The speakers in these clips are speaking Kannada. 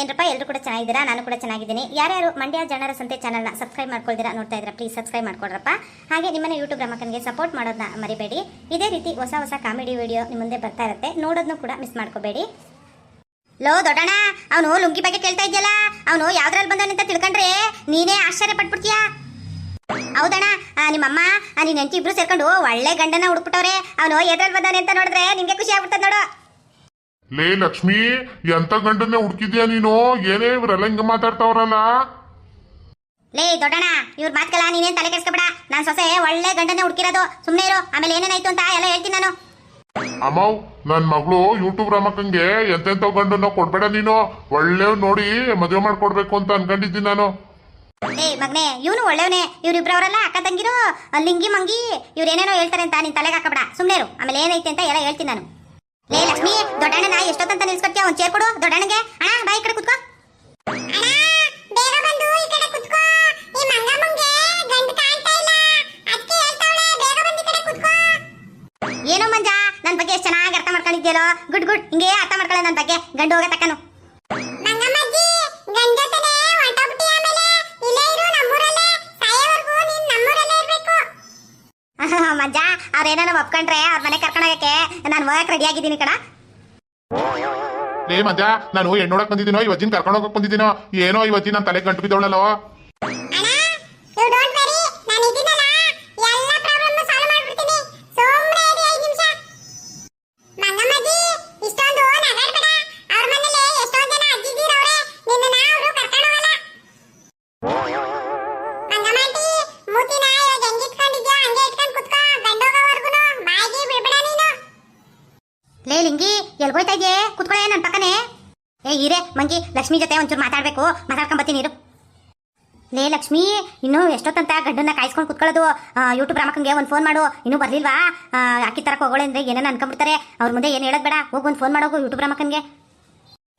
ಏನ್ರಪ್ಪ ಎಲ್ಲರೂ ಕೂಡ ಚೆನ್ನಾಗಿದ್ದೀರಾ? ನಾನು ಕೂಡ ಚೆನ್ನಾಗಿದ್ದೀನಿ. ಯಾರ್ಯಾರು ಮಂಡ್ಯ ಜನರ ಸಂತೆ ಚಾನಲ್ನ ಸಬ್ಸ್ಕ್ರೈಬ್ ಮಾಡ್ಕೊಳ್ತೀರಾ ನೋಡ್ತಾ ಇದ್ದೀರಾ ಪ್ಲೀಸ್ ಸಬ್ಸ್ಕ್ರೈಬ್ ಮಾಡ್ಕೊಡ್ರಪ್ಪ. ಹಾಗೆ ನಿಮ್ಮನ್ನ ಯೂಟ್ಯೂಬ್ ರಮಕನ್ಗೆ ಸಪೋರ್ಟ್ ಮಾಡೋದನ್ನ ಮರಿಬೇಡಿ. ಇದೇ ರೀತಿ ಹೊಸ ಹೊಸ ಕಾಮಿಡಿ ವಿಡಿಯೋ ನಿಮ್ಮ ಮುಂದೆ ಬರ್ತಾ ಇರುತ್ತೆ. ನೋಡೋದನ್ನು ಕೂಡ ಮಿಸ್ ಮಾಡ್ಕೋಬೇಡಿ. ಲೋ ದೊಡ್ಡಣ್ಣ, ಅವನು ಲುಂಗಿ ಬಗ್ಗೆ ಕೇಳ್ತಾ ಇದೆಯಲ್ಲ? ಅವನು ಯಾವ್ದ್ರಲ್ಲಿ ಅಂತ ತಿಳ್ಕೊಂಡ್ರೆ ನೀನೇ ಆಶ್ಚರ್ಯ ಪಟ್ಬಿಡ್ತೀಯಾ? ಹೌದಣ್ಣ ನಿಮ್ಮಮ್ಮ ನೀನು ಹೆಂಡತಿ ಇಬ್ರು ಸೇರ್ಕೊಂಡು ಒಳ್ಳೆ ಗಂಡನ ಹುಡುಕ್ಬಿಟ್ಟವ್ರೆ. ಅವನು ಎದ್ರಲ್ಲಿ ಬಂದಾನೆ ಅಂತ ನೋಡಿದ್ರೆ ನಿಮಗೆ ಖುಷಿ ಆಗ್ಬಿಡ್ತದೆ ನೋಡು. ಲೇ ಲಕ್ಷ್ಮಿ ಎಂತ ಗಂಡನ್ನೇ ಹುಡುಕಿದ್ಯಾ ನೀನು? ಏನೇ ಇವರೆಲ್ಲ ಹಿಂಗ ಮಾತಾಡ್ತಾವ್ರಲ್ಲ? ಲೇ ದೊಡ್ಡಣ್ಣ ಇವ್ರ ಮಾತ್ಕಲ್ಲ ನೀನೇನ್ ತಲೆ ಕೆಡ್ಸ್ಕೊಬೇಡ. ನಾನ್ ಸೊಸೆ ಒಳ್ಳೆ ಗಂಡನ್ನೇ ಹುಡುಕಿರೋದು. ಸುಮ್ಮನೆ ಇರು ಆಮೇಲೆ ಏನೇನಾಯ್ತು ಅಂತ ಎಲ್ಲ ಹೇಳ್ತೀನಿ ನಾನು. ಅಮ್ಮವ್ ನನ್ ಮಗಳು ಯೂಟ್ಯೂಬ್ ರಮಕ್ಕಂಗೆ ಎಂತೆಂತ ಗಂಡನ್ನ ಕೊಡ್ಬೇಡ ನೀನು. ಒಳ್ಳೆ ನೋಡಿ ಮದುವೆ ಮಾಡ್ಕೊಡ್ಬೇಕು ಅಂತ ಅನ್ಕೊಂಡಿದ್ದೀನಿ ನಾನು. ಏ ಮಗ್ನೆ ಇವನು ಒಳ್ಳೆಯವನೇ ಇವ್ರಿಬ್ರವರೆಲ್ಲ ಅಕ್ಕ ತಂಗಿರು ಲಿಂಗಿ ಮಂಗಿ ಇವ್ರು ಏನೇನೋ ಹೇಳ್ತಾರೆ ಅಂತ ನಿನ್ ತಲೆಗೆ ಹಾಕಬೇಡ. ಸುಮ್ಮನೆ ಇರು ಆಮೇಲೆ ಏನೈತೆ ಅಂತ ಎಲ್ಲ ಹೇಳ್ತೀನಿ ನಾನು. ಲೇ ಲಕ್ಷ್ಮಿ ದೊಡ್ಡಣ್ಣನ ಎಷ್ಟೊತ್ತಂತ ನಿಲ್ಸ್ಕೊಡ್ತೀಯ ಒಂದ್ ಚೇರ್ ಕೊಡು ದೊಡ್ಡಣ್ಣಗೆ. ಅಣ್ಣ ಬಾ ಈ ಕಡೆ ಕುತ್ಕೋ. ಏನೋ ಮಂಜ ನನ್ ಬಗ್ಗೆ ಎಷ್ಟು ಚೆನ್ನಾಗಿ ಅರ್ಥ ಮಾಡ್ಕೊಂಡಿದ್ಯಲ್ಲೋ ಗುಡ್ ಗುಡ್ ಹಿಂಗೆ ಅರ್ಥ ಮಾಡ್ಕೊಳ್ಳೋ ನನ್ ಬಗ್ಗೆ. ಗಂಡು ಹೋಗ ಮಂಜ ಅಪ್ಕೊಂಡ್ರೆ ಒಪ್ಕೊಂಡ್ರೆ ಅವ್ರ ಮನೆ ಕರ್ಕೊಂಡು ಹೋಗಕ್ಕೆ ನಾನು ಹೋಗಕ್ ರೆಡಿ ಆಗಿದ್ದೀನಿ ಕಣ. ಲೇ ಮಧ್ಯ, ನಾನು ಹೆಣ್ಣು ನೋಡಕ್ ಬಂದಿದ್ದೀನೋ, ಇವತ್ತಿನ ಕರ್ಕೊಂಡು ಹೋಗಕ್ ಬಂದಿದ್ದೀನೋ, ಏನೋ ಇವತ್ತಿನ ನಾನು ತಲೆ ಗಂಟು ಬಿದ್ದವಳಲ್ಲೋ ಲಿಂಗಿ ಎಲ್ಗೋಯ್ತಾ ಇದೆಯೇ? ಕುತ್ಕೊಳ್ಳೆ ನನ್ನ ಪಕ್ಕನೆ. ಏ ಇರೇ ಮಂಗಿ ಲಕ್ಷ್ಮಿ ಜೊತೆ ಒಂಚೂರು ಮಾತಾಡ್ಬೇಕು. ಮಾತಾಡ್ಕೊಂಡ್ ಬರ್ತೀನಿ ಇರು. ಲೇ ಲಕ್ಷ್ಮಿ ಇನ್ನು ಎಷ್ಟೊತ್ತಂತ ಗಂಡನ್ನ ಕಾಯಿಸ್ಕೊಂಡು ಕುತ್ಕೊಳ್ಳೋದು? ಯೂಟ್ಯೂಬ್ ರಾಮಕ್ಕಂಗೆ ಒಂದು ಫೋನ್ ಮಾಡು. ಇನ್ನೂ ಬರ್ಲಿಲ್ವಾ? ಆಕಿ ಅಕ್ಕಿ ತರಕ್ಕೆ ಹೋಗೋಳೆ ಅಂದ್ರೆ ಏನೇನು ಅನ್ಕೊಂಡ್ಬಿಡ್ತಾರೆ. ಅವ್ರ ಮುಂದೆ ಏನು ಹೇಳೋದು ಬೇಡ. ಹೋಗಿ ಒಂದು ಫೋನ್ ಮಾಡೋಗು ಯೂಟ್ಯೂಬ್ ರಾಮಕ್ಕಂಗೆ.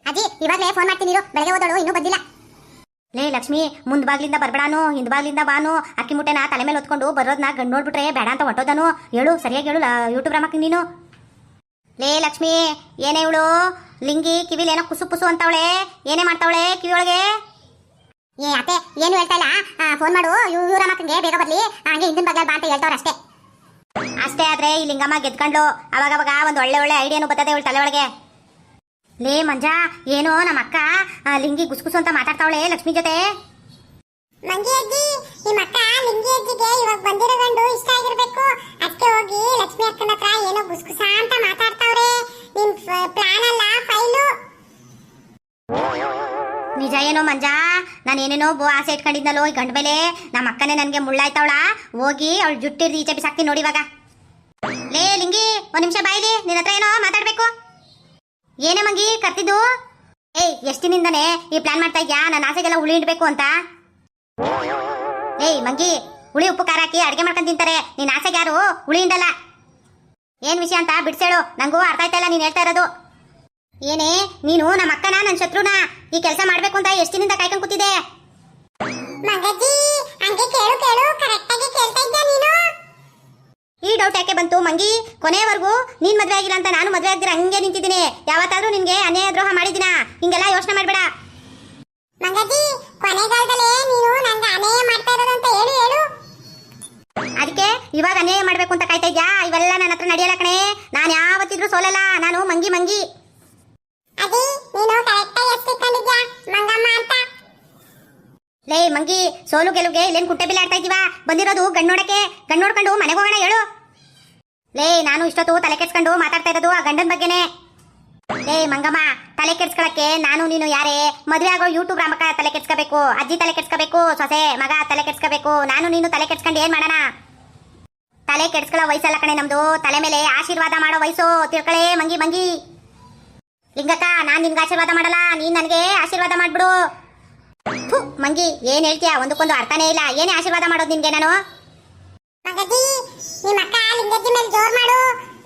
ಅಜಿ ಇವಾಗಲೇ ಫೋನ್ ಮಾಡ್ತೀನಿ ಇರು. ಬೆಳಗ್ಗೆ ಓದೋಳು ಇನ್ನೂ ಬಂದಿಲ್ಲ ಲೇ ಲಕ್ಷ್ಮಿ ಮುಂದ್ ಬಾಗ್ಲಿಂದ ಬರ್ಬೇಡಾನು ಹಿಂದ್ ಬಾಗ್ಲಿಂದ ಬಾನು. ಅಕ್ಕಿ ಮುಟ್ಟೆನ ತಲೆ ಮೇಲೆ ಹೊತ್ಕೊಂಡು ಬರೋದ್ನ ಗಂಡು ನೋಡ್ಬಿಟ್ರೆ ಬೇಡ ಅಂತ ಹೊಟ್ಟೋದನು ಹೇಳು ಸರಿಯಾಗಿ ಹೇಳು ಯೂಟ್ಯೂಬ್ ರಾಮಕ್ಕಂಗೆ ನೀನು. ಲೇ ಲಕ್ಷ್ಮಿ, ಏನೇ ಇವಳು? ಲಿಂಗಿ, ಕಿವಿಲಿ ಏನೋ ಕುಸು ಕುಸು ಅಂತವಳೆ. ಏನೇ ಮಾಡ್ತಾವಳೆ ಕಿವಿಯೊಳಗೆ? ಏ ಅತ್ತೆ, ಏನು ಹೇಳ್ತಾ ಇಲ್ಲ? ಫೋನ್ ಮಾಡು. ಇವ್ರ ಬೇಗ ಬರ್ಲಿ. ಹಂಗೆ ಹಿಂದಿನ ಬಗ್ಗೆ ಬಾ ಅಂತ ಹೇಳ್ತಾವ್ರ ಅಷ್ಟೇ. ಅಷ್ಟೇ ಆದ್ರೆ ಈ ಲಿಂಗಮ್ಮ ಗೆದ್ಕೊಂಡು ಅವಾಗ ಅವಾಗ ಒಂದು ಒಳ್ಳೆ ಒಳ್ಳೆ ಐಡಿಯಾನು ಬರ್ತದೆ ಇವಳು ತಲೆ ಒಳಗೆ. ಲೇ ಮಂಜಾ, ಏನೋ ನಮ್ಮ ಅಕ್ಕ ಲಿಂಗಿ ಗುಸ್ಗುಸು ಅಂತ ಮಾತಾಡ್ತಾವಳೆ ಲಕ್ಷ್ಮಿ ಜೊತೆ. ಮಂಗಿ ಅಜ್ಜಿ ನಿಮ್ಮ ಅಕ್ಕ ಲಿಂಗಿ ಅಜ್ಜಿಗೆ ಇವಾಗ ಬಂದಿರೋ ಗಂಡು ಇಷ್ಟ ಆಗಿರ್ಬೇಕು. ಏನೇನೋ ಬೋ ಆಸೆ ಇಟ್ಕೊಂಡಿದ್ನಲ್ಲ ಈ ಗಂಡ ಮೇಲೆ? ನಮ್ಮ ಅಕ್ಕನೇ ನನಗೆ ಮುಳ್ಳಾಯ್ತವಳ. ಹೋಗಿ ಅವಳು ಜುಟ್ಟಿರ್ದು ಈಚೆ ಬಿಸಾಕ್ತೀನಿ ನೋಡಿ ಇವಾಗ. ಲೇ ಲಿಂಗಿ, ಒಂದ್ ನಿಮಿಷ ಬಾಯ್ಲಿ ನಿನ್ನ ಹತ್ರ ಏನೋ ಮಾತಾಡ್ಬೇಕು. ಏನೇ ಮಂಗಿ, ಕರ್ತಿದ್ದು? ಏಯ್ ಎಷ್ಟಿನಿಂದನೇ ಈ ಪ್ಲಾನ್ ಮಾಡ್ತಾ ಇದ್ಯಾ? ನನ್ನ ಆಸೆಗೆಲ್ಲ ಹುಳಿ ಇಡ್ಬೇಕು ಅಂತ. ಏಯ್, ಮಂಗಿ, ಹುಳಿ ಉಪ್ಪು ಖಾರ ಹಾಕಿ ಅಡಿಗೆ ಮಾಡ್ಕೊಂಡ್ ತಿಂತಾರೆ. ನಿನ್ನ ಆಸೆಗೆ ಯಾರು ಹುಳಿ ಇಂಡಲ್ಲ ಏನ್ ವಿಷಯ ಅಂತ ಬಿಡ್ಸೇಳು. ನಂಗೂ ಅರ್ಥ ಆಯ್ತಾ ಇಲ್ಲ ನೀನ್ ಹೇಳ್ತಾ ಇರೋದು. ಏನೇ, ನೀನು ನಮ್ಮ ಅಕ್ಕನ ನನ್ನ ಶತ್ರುನ ಈ ಕೆಲಸ ಮಾಡ್ಬೇಕು ಅಂತ ಎಷ್ಟಿನಿಂದ ಕಾಯ್ಕೊಂಡ್ ಕೂತಿದೆ ಮಂಗಜ್ಜಿ ಹಂಗೆ ಕೇಳು ಕೇಳು ಕರೆಕ್ಟ್ ಆಗಿ ಕೇಳ್ತಾ ಇದ್ಯಾ ನೀನು? ಈ ಡೌಟ್ ಯಾಕೆ ಬಂತು ಮಂಗಿ? ಕೊನೆಯವರೆಗೂ ನೀನ್ ಮದ್ವೆ ಆಗಿಲ್ಲ ಅಂತ ನಾನು ಮದ್ವೆ ಆಗಿರ ಹಂಗೆ ನಿಂತಿದ್ದೀನಿ. ಯಾವತ್ತಾದ್ರೂ ನಿನ್ಗೆ ಅನ್ಯಾಯ ದ್ರೋಹ ಮಾಡಿದಿನ ಹಿಂಗೆಲ್ಲ ಯೋಚನೆ ಮಾಡ್ಬೇಡ. ಮಂಗಜ್ಜಿ ಕೊನೆಗಾಲದಲ್ಲಿ ನೀನು ನಂಗೆ ಅನ್ಯಾಯ ಮಾಡ್ತಾ ಇರೋದಂತ ಅಂತ ಹೇಳು ಹೇಳು. ಅದಕ್ಕೆ ಇವಾಗ ಅನ್ಯಾಯ ಮಾಡ್ಬೇಕು ಅಂತ ಕಾಯ್ತಾ ಇದ್ಯಾ? ಇವೆಲ್ಲ ನನ್ನ ಹತ್ರ ನಡೆಯಲ್ಲ ಕಣೆ. ನಾನು ಯಾವತ್ತಿದ್ರು ಸೋಲಲ್ಲ. ನಾನು ಮಂಗಿ ಮಂಗಿ. ಅಜ್ಜಿ ನೀನು ಕರೆಕ್ಟ್ ಆಗಿ ಎಷ್ಟು ಇಟ್ಕೊಂಡಿದ್ಯಾ ಮಂಗಮ್ಮ ಅಂತ ಲೇ ಮಂಗಿ ಸೋಲು ಗೆಲುಗೆ ಇಲ್ಲೇನ್ ಕುಟ್ಟೆ ಬಿಲ್ ಆಡ್ತಾ ಇದೀವಾ ಬಂದಿರೋದು ಗಂಡ್ ನೋಡಕ್ಕೆ. ನೋಡ್ಕೊಂಡು ಮನೆಗೆ ಹೋಗೋಣ ಹೇಳು. ಲೇ, ನಾನು ಇಷ್ಟೊತ್ತು ತಲೆ ಕೆಡ್ಸ್ಕೊಂಡು ಮಾತಾಡ್ತಾ ಇರೋದು ಆ ಗಂಡನ ಬಗ್ಗೆನೆ. ಲೇ, ಮಂಗಮ್ಮ, ತಲೆ ಕೆಡ್ಸ್ಕೊಳಕ್ಕೆ ನಾನು ನೀನು ಯಾರೇ? ಮದುವೆ ಆಗೋ ಯೂಟ್ಯೂಬ್ ರಾಮಕ್ಕ ತಲೆ ಕೆಡ್ಸ್ಕೋಬೇಕು, ಅಜ್ಜಿ ತಲೆ ಕೆಡ್ಸ್ಕೋಬೇಕು, ಸೊಸೆ, ಮಗ ತಲೆ ಕೆಡ್ಸ್ಕೋಬೇಕು, ನಾನು ನೀನು ತಲೆ ಕೆಡ್ಸ್ಕೊಂಡು ಏನ್ ಮಾಡೋಣ? ತಲೆ ಕೆಡ್ಸ್ಕೊಳ್ಳೋ ವಯಸ್ಸಲ್ಲ ಕಣೆ ನಮ್ದು, ತಲೆ ಮೇಲೆ ಆಶೀರ್ವಾದ ಮಾಡೋ ವಯಸ್ಸು, ತಿಳ್ಕಳೆ ಮಂಗಿ ಮಂಗಿ. ಲಿಂಗಕ್ಕ, ನಾನು ನಿನ್ಗೆ ಆಶೀರ್ವಾದ ಮಾಡಲ್ಲ, ನೀನ್ ನನಗೆ ಆಶೀರ್ವಾದ ಮಾಡ್ಬಿಡು. ಥು, ಮಂಗಿ ಏನ್ ಹೇಳ್ತೀಯ? ಒಂದಕ್ಕೊಂದು ಅರ್ಥನೇ ಇಲ್ಲ. ಏನೇ ಆಶೀರ್ವಾದ ಮಾಡೋದು ನಿನ್ಗೆ ನಾನು? ಮಂಗಜ್ಜಿ ನಿಮ್ಮ ಅಕ್ಕ ಲಿಂಗಜ್ಜಿ ಮೇಲೆ ಜೋರ್ ಮಾಡು.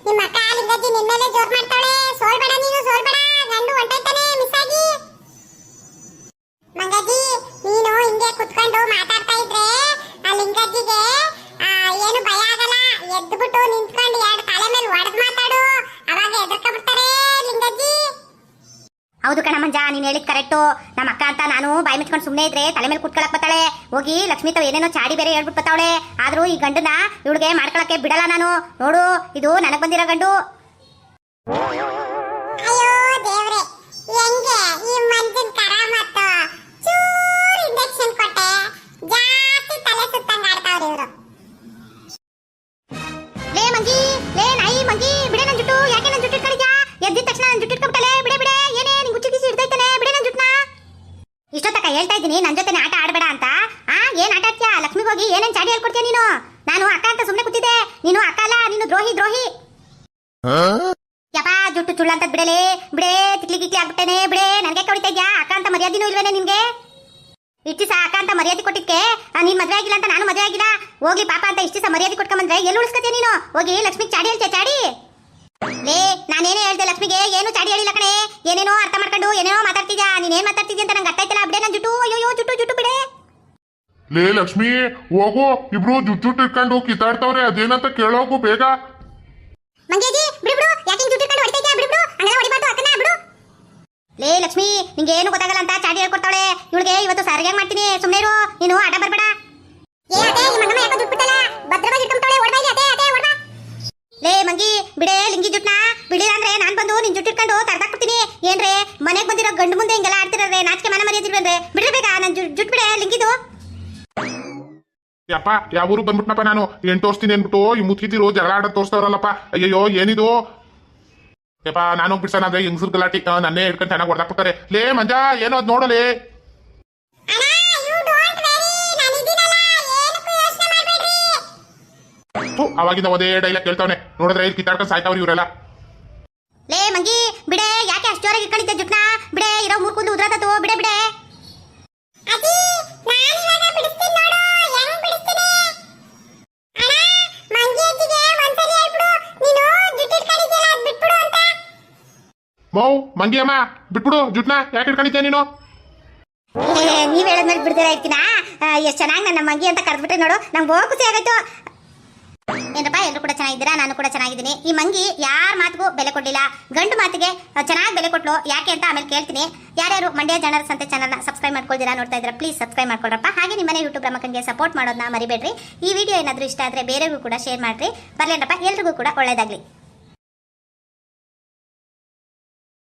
ನಿಮ್ಮ ಅಕ್ಕ ಲಿಂಗಜ್ಜಿ ನಿನ್ ಮೇಲೆ ಜೋರ್ ಮಾಡ್ತಾಳೆ. ಸೋಲ್ಬೇಡ ನೀನು ಸೋಲ್ಬೇಡ ಗಂಡು ಹೊಂಟೈತಾನೆ ಮಿಸ್ ಆಗಿ. ಮಂಗಜ್ಜಿ ನೀನು ಹಿಂಗೆ ಕುತ್ಕೊಂಡು ಮಾತಾಡ್ತಾ ಇದ್ರೆ ಆ ಲಿಂಗಜ್ಜಿಗೆ ಏನು ಭಯ ಆಗಲ್ಲ. ಎದ್ಬಿಟ್ಟು ನಿಂತ್ಕೊಂಡು ಹೌದು ಕಣ ನೀನು ಹೇಳಿದ್ ಕರೆಕ್ಟು ನಮ್ಮ ಅಕ್ಕ ಅಂತ ನಾನು ಬಾಯಿ ಮುಚ್ಕೊಂಡು ಸುಮ್ಮನೆ ಇದ್ರೆ ತಲೆ ಮೇಲೆ ಕುಟ್ಕೊಳಕ್ ಬತ್ತಾಳೆ ಹೋಗಿ ಲಕ್ಷ್ಮಿ ತಾವ್ ಏನೇನೋ ಚಾಡಿ ಬೇರೆ ಹೇಳ್ಬಿಟ್ಟು ಬತ್ತಾವಳೆ ಆದ್ರೂ ಈ ಗಂಡನ ಇವಳಿಗೆ ಮಾಡ್ಕೊಳಕ್ಕೆ ಬಿಡಲ್ಲ ನಾನು. ನೋಡು, ಇದು ನನಗ್ ಬಂದಿರೋ ಗಂಡು. ಅಯ್ಯೋ ದೇವ್ರೆ, ಹೆಂಗೆ? ಈ ಹೇಳ್ತಾ ನನ್ ಜೊತೆ ಆಟ ಆಡಬೇಡ ಅಂತ? ಆ, ಏನ್ ಆಟ ಆಡ್ತೀಯಾ? ಲಕ್ಷ್ಮಿಗೆ ಹೋಗಿ ಏನೇನ್ ಚಾಡಿ ಹೇಳ್ಕೊಡ್ತೀಯ ನೀನು? ನಾನು ಅಕ್ಕ ಅಂತ ಸುಮ್ಮನೆ ಕೂತಿದ್ದೆ. ನೀನು ಅಕ್ಕ ಅಲ್ಲ, ನೀನು ದ್ರೋಹಿ ದ್ರೋಹಿ. ಯಪ್ಪಾ, ಜುಟ್ಟು ಚುಳ್ಳ ಅಂತ ಬಿಡಲೇ, ಬಿಡೇ, ತಿಕ್ಲಿ ಗಿಕ್ಲಿ ಆಗ್ಬಿಟ್ಟೇನೆ, ಬಿಡೇ. ನನಗೆ ಹೊಡಿತಾ ಇದ್ಯಾ? ಅಕ್ಕ ಅಂತ ಮರ್ಯಾದಿನೂ ಇಲ್ವೇನೆ ನಿನ್ಗೆ? ಇಷ್ಟು ಸಹ ಅಕ್ಕ ಅಂತ ಮರ್ಯಾದೆ ಕೊಟ್ಟಿದ್ಕೆ? ನೀನ್ ಮದ್ವೆ ಆಗಿಲ್ಲ ಅಂತ ನಾನು ಮದ್ವೆ ಆಗಿಲ್ಲ. ಹೋಗ್ಲಿ ಪಾಪ ಅಂತ ಇಷ್ಟು ಸಹ ಮರ್ಯಾದೆ ಕೊಟ್ಕೊಂಬಂದ್ರೆ ಎಲ್ಲಿ ಉಳಿಸ್ಕತ್ತೀಯ ನೀನು? ಹೋಗಿ ಲಕ್ಷ್ಮಿಗೆ ಚಾಡಿ ಹೇಳ್ತೀಯ, ಚಾಡಿ? ಲೇ, ನಾನೇನೇ ಹೇಳ್ದೆ ಲಕ್ಷ್ಮಿಗೆ, ಏನು ಚಾಡಿ ಹೇಳಿಲ್ಲ ಕಣೆ. ಏನೇನೋ ಅರ್ಥ ಮಾಡ್ಕೊಂಡು, ಏನೇನೋ ಮಾತಾಡ್ತಿದ್ಯಾ? ನೀನ್ ಏನ್ ಮಾತಾಡ್ತಿದ್ಯ ಅಂತ ನಂಗೆ ಅರ್ಥ ಆಯ್ತಲ್ಲ, ಬಿಡೆ. ಜುಟ್ಟು ಅಯ್ಯೋ ಜುಟ್ಟು ಜುಟ್ಟು ಬಿಡೆ. ಲೇ ಲಕ್ಷ್ಮಿ ಹೋಗು. ಇಬ್ರು ಜುಟ್ಟು ಇಟ್ಕೊಂಡು ಕಿತ್ತಾಡ್ತಾವ್ರೆ. ಅದೇನಂತ ಕೇಳೋಗು ಬೇಗ. ಮಂಗೇಜಿ ಬಿಡು ಬಿಡು. ಯಾಕೆ ಜುಟ್ಟು ಇಟ್ಕೊಂಡು ಹೊಡಿತಾ ಇದ್ಯಾ ಬಿಡು ಬಿಡು. ಹಂಗೆಲ್ಲ ಹೊಡಿಬಾರ್ದು ಅಕ್ಕನ ಬಿಡು. ಲೇ ಲಕ್ಷ್ಮಿ ನಿಂಗೆ ಏನು ಗೊತ್ತಾಗಲ್ಲ ಅಂತ ಚಾಡಿ ಹೇಳ್ಕೊಡ್ತಾಳೆ ಇವಳಿಗೆ ಇವತ್ತು ಸರಿಯಾಗಿ ಮಾಡ್ತೀನಿ. ಸುಮ್ಮನೆ ಇರು. ನೀನು ಆಟ ಬರ್ಬೇಡ. ಏ ಅದೇ ಈ ಮಂಗಮ್ಮ ಯಾಕೋ ದುಡ್ಡು ಬಿಟ್ಟಲ್ಲ? ಭದ್ರವಾಗಿ ಇಟ್ಕೊಂತಾಳೆ ಓಡ್ಬಾಯಿ ಅದೇ ಅದೇ ಓಡ್ಬಾ. ಲೇ ಮಂಗಿ ಬಿಡೆ ಲಿಂಗಿ ಜುಟ್ನ. ಬಿಡಿಲ್ಲ ಅಂದ್ರೆ ನಾನು ಬಂದು ನಿನ್ ಜುಟ್ಟು ಇಟ್ಕೊಂಡು ತರ್ದಾಕ್ಬಿಡ್ತೀನಿ. ಏನ್ರೇ ಮನೆಗೆ ಬಂದಿರೋ ಗಂಡು ಮುಂದೆ ಹಿಂಗೆಲ್ಲ ಆಡ್ತಿರಲ್ರೆ ಯಪ್ಪ, ಯಾವ ಊರಿಗೆ ಬಂದ್ಬಿಟ್ನಪ್ಪ ನಾನು? ಏನ್ ತೋರಿಸ್ತೀನಿ ಅನ್ಬಿಟ್ಟು ಈ ಮುತ್ಕಿತಿರು ಜಗಳ ಆಡೋದು ತೋರಿಸ್ತಾವ್ರಲ್ಲಪ್ಪ. ಏನಿದು? ಯಪ್ಪ, ನಾನು ಬಿಡ್ಸೋಣ ಅಂದ್ರೆ ಹೆಂಗಸ್ರ ಗಲಾಟಿ. ನನ್ನೇ ಹಿಡ್ಕೊಂಡು ಚೆನ್ನಾಗಿ ಹೊಡೆದಾಕ್ಬಿಡ್ತಾರೆ. ಲೇ, ಮಂಜಾ, ಏನೋ ಅದ್ ನೋಡಲೇ? ಅವಾಗಿಂದ ಒಂದೇ ಡೈಲಾಗ್ ಕೇಳ್ತಾವನೆ. ನೋಡಿದ್ರೆ ಇಲ್ಲಿ ಕಿತ್ತಾಡ್ಕೊಂಡು ಸಾಯ್ತಾವ್ರಿ ಇವರೆಲ್ಲ. ಲೇ, ಮಂಗಿ, ಬಿಡೆ, ಯಾಕೆ ಅಷ್ಟು ಜೋರಾಗಿ ಇಟ್ಕೊಂಡಿದ್ದೆ ಜುಟ್ನ? ಬಿಡೆ ಇರೋ ಮೂರ್ ಕೂದಲು ಉದ್ರತತ್ತು ಬಿಡೆ ಬಿಡೆ ಅಜ್ಜಿ ನಾನು ಇವಾಗ ಬಿಡಿಸ್ತೀನಿ ನೋಡು ಹೆಂಗ್ ಬಿಡಿಸ್ತೀನಿ ಅಣ್ಣ ಮಂಗಿ ಅಜ್ಜಿಗೆ ಒಂದ್ಸರಿ ಹೇಳ್ಬಿಡು ನೀನು ಜುಟ್ಟು ಇಟ್ಕೊಂಡಿದ್ಯಲ್ಲ ಅದ್ ಬಿಟ್ಬಿಡು ಅಂತ ಮೌ ಮಂಗಿ ಅಮ್ಮ, ಬಿಟ್ಬಿಡು, ಜುಟ್ನ, ಯಾಕೆ ಹಿಡ್ಕೊಂಡಿದ್ದೆ ನೀನು? ನೀವ್ ಹೇಳದ್ಮೇಲೆ ಬಿಡ್ದಿರ ಇರ್ತೀನ? ಎಷ್ಟು ಚೆನ್ನಾಗಿ ನನ್ನ ಮಂಗಿ ಅಂತ ಕರೆದ್ಬಿಟ್ರೆ ನೋಡು, ನಂಗೆ ಬಹು ಖುಷಿ ಆಗೈತು ಏನಪ್ಪ ಎಲ್ಲರೂ ಕೂಡ ಚೆನ್ನಾಗಿದ್ದೀರಾ? ನಾನು ಕೂಡ ಚೆನ್ನಾಗಿದ್ದೀನಿ. ಈ ಮಂಗಿ ಯಾರ ಮಾತಿಗೂ ಬೆಲೆ ಕೊಡಲಿಲ್ಲ. ಗಂಡು ಮಾತಿಗೆ ಚೆನ್ನಾಗಿ ಬೆಲೆ ಕೊಟ್ಲು. ಯಾಕೆ ಅಂತ ಆಮೇಲೆ ಕೇಳ್ತೀನಿ. ಯಾರ್ಯಾರು ಮಂಡ್ಯ ಜನರ ಸಂತೆ ಚಾನಲ್ನ ಸಬ್ಸ್ಕ್ರೈಬ್ ಮಾಡ್ಕೊಳ್ತೀರಾ ನೋಡ್ತಾ ಇದ್ದೀರಾ ಪ್ಲೀಸ್ ಸಬ್ಸ್ಕ್ರೈಬ್ ಮಾಡ್ಕೊಳ್ರಪ್ಪ. ಹಾಗೆ ನಿಮ್ಮನೆ ಯೂಟ್ಯೂಬ್ ರಮಕಂಗೆ ಸಪೋರ್ಟ್ ಮಾಡೋದನ್ನ ಮರಿಬೇಡ್ರಿ. ಈ ವಿಡಿಯೋ ಏನಾದರೂ ಇಷ್ಟ ಆದರೆ ಬೇರೆಗೂ ಕೂಡ ಶೇರ್ ಮಾಡ್ರಿ. ಬರಲೇನಪ್ಪ, ಎಲ್ರಿಗೂ ಕೂಡ ಒಳ್ಳೇದಾಗ್ಲಿ.